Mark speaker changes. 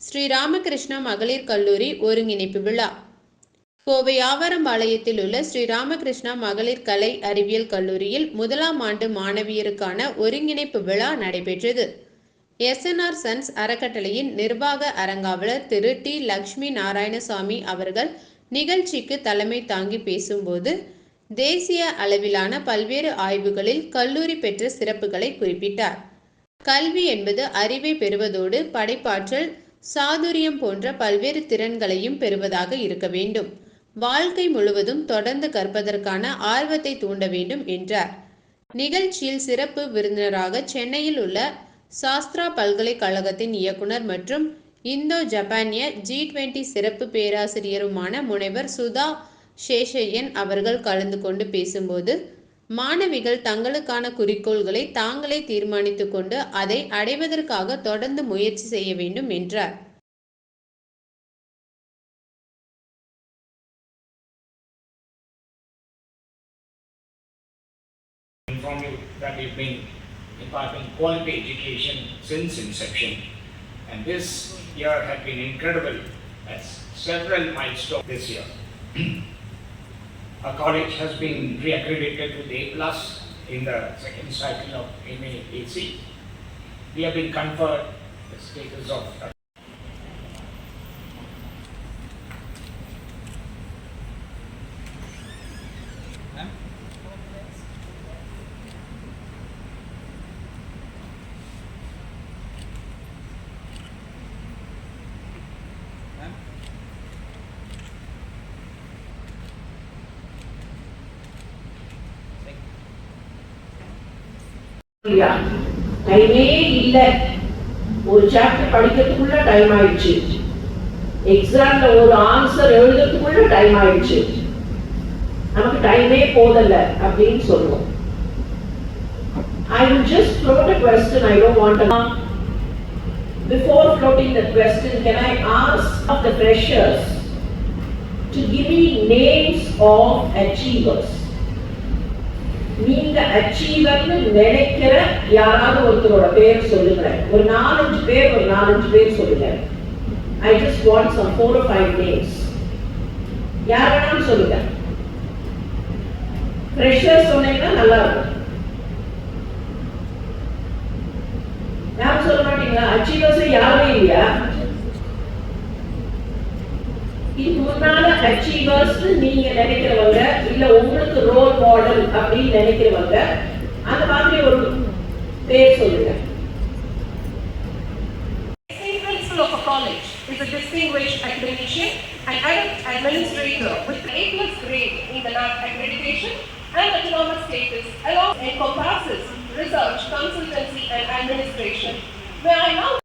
Speaker 1: ஸ்ரீ ராமகிருஷ்ணா மகளிர் கல்லூரி ஒருங்கிணைப்பு விழா. கோவை ஆவரம்பாளையத்தில் உள்ள ஸ்ரீ ராமகிருஷ்ணா மகளிர் கலை அறிவியல் கல்லூரியில் முதலாம் ஆண்டு மாணவியருக்கான ஒருங்கிணைப்பு விழா நடைபெற்றது. எஸ்என்ஆர் சன்ஸ் அறக்கட்டளையின் நிர்வாக அரங்காவலர் திரு. டி. லக்ஷ்மி நாராயணசாமி அவர்கள் நிகழ்ச்சிக்கு தலைமை தாங்கி பேசும்போது தேசிய அளவிலான பல்வேறு ஆய்வுகளில் கல்லூரி பெற்ற சிறப்புகளை குறிப்பிட்டார். கல்வி என்பது அறிவை பெறுவதோடு படைப்பாற்றல் சாதுரியம் போன்ற பல்வேறு திறன்களையும் பெறுவதாக இருக்க வேண்டும். வாழ்க்கை முழுவதும் தொடர்ந்து கற்பதற்கான ஆர்வத்தை தூண்ட வேண்டும் என்றார். நிகழ்ச்சியில் சிறப்பு விருந்தினராக சென்னையில் உள்ள சாஸ்திரா பல்கலைக்கழகத்தின் இயக்குனர் மற்றும் இந்தோ ஜப்பானிய ஜி டுவெண்டி சிறப்பு பேராசிரியருமான முனைவர் சுதா சேஷையன் அவர்கள் கலந்து கொண்டு பேசும்போது மாணவிகள் தங்களுக்கான குறிக்கோள்களை தாங்களே தீர்மானித்து கொண்டு அதை அடைவதற்காக தொடர்ந்து முயற்சி செய்ய வேண்டும் என்றார்
Speaker 2: inform you that we've been imparting quality education since inception. And this year had been incredible as several milestones this year. Our college has been reaccredited with A plus in the second cycle of MAAC. We have been conferred the status of
Speaker 3: டைமே இல்ல ஒரு chapter படிக்கிறதுக்குள்ள time ஆயிடுச்சு எக்ஸாம்ல ஒரு answer எழுதுறதுக்குள்ள time ஆயிடுச்சு நமக்கு டைமே போதல அப்படின்னு சொல்லுவோம் I will just float a question, I don't want to. Before floating the question, can I ask of the freshers to give me names of achievers? நீங்க அச்சீவர்னு நினைக்கிற யாராவது ஒருத்தரோட பேர் சொல்லுங்க ஒரு நாலஞ்சு பேர் ஒரு நாலஞ்சு பேர் சொல்லுங்க. I just want some four five names யார் வேணாலும் சொல்லுங்க. ஃப்ரெஷர் சொன்னீங்கன்னா நல்லா இருக்கும் யாரும் சொல்ல மாட்டீங்களா? அச்சீவர்ஸ் யாருமே இல்லையா? முன்னால அச்சீவர்ஸ் நீங்க நினைக்கிறவங்க இல்ல உங்களுக்கு ரோல் மாடல் அப்படின்னு நினைக்கிறவங்க அந்த மாதிரி ஒரு பேர் சொல்லுங்க
Speaker 4: The principal of a college is a distinguished academician and ad- administrator with A plus grade in the NAC accreditation and autonomous status along encompasses research, consultancy and administration. May I now